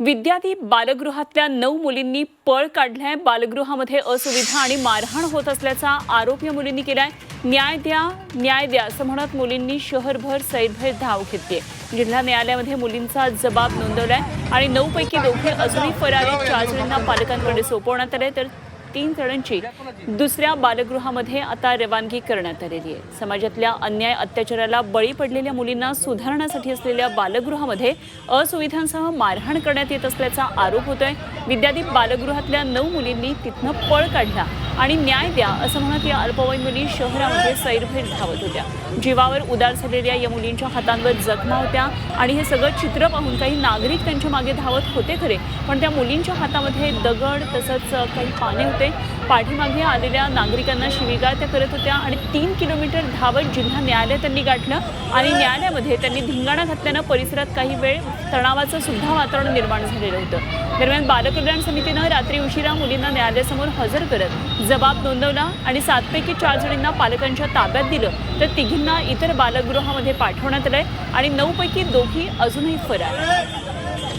विद्यार्थी बालगृहातल्या नऊ मुलींनी पळ काढलाय. बालगृहामध्ये असुविधा आणि मारहाण होत असल्याचा आरोप या मुलींनी केलाय. न्याय द्या न्याय द्या असं म्हणत मुलींनी शहरभर सैरभैर धाव घेतली जिल्हा न्यायालयामध्ये मुलींचा जबाब नोंदवलाय आणि नऊ पैकी दोघे अजूनही फरारी चार जणांना पालकांकडे सोपवण्यात आले. तर तीन जणांची दुसऱ्या बालगृहामध्ये आता रवानगी करण्यात आलेली आहे. समाजातल्या अन्याय अत्याचाराला बळी पडलेल्या मुलींना सुधारण्यासाठी असलेल्या बालगृहामध्ये असुविधांसह मारहाण करण्यात येत असल्याचा आरोप होतोय. विद्यादीप बालगृहातल्या नऊ मुलींनी तिथनं पळ काढला आणि न्याय द्या असं म्हणत या अल्पवयीन मुली शहरामध्ये सैरभेट धावत होत्या. जीवावर उदार झालेल्या या मुलींच्या हातांवर जखमा होत्या आणि हे सगळं चित्र पाहून काही नागरिक त्यांच्या मागे धावत होते खरे पण त्या मुलींच्या हातामध्ये दगड तसंच काही पाने होते. पाठीमागे आलेल्या नागरिकांना शिवीगाळ त्या करत होत्या आणि तीन किलोमीटर धावत जिल्हा न्यायालय त्यांनी गाठलं आणि न्यायालयामध्ये त्यांनी धिंगाणा घातल्यानं परिसरात काही वेळ तणावाचं सुद्धा वातावरण निर्माण झालेलं होतं. दरम्यान बालकल्याण समितीनं रात्री उशिरा मुलींना न्यायालयासमोर हजर करत जबाब नोंदवला आणि सातपैकी चार जणींना पालकांच्या ताब्यात दिलं. तर तिघींना इतर बालगृहामध्ये पाठवण्यात आलंय आणि नऊ पैकी दोघी अजूनही फरार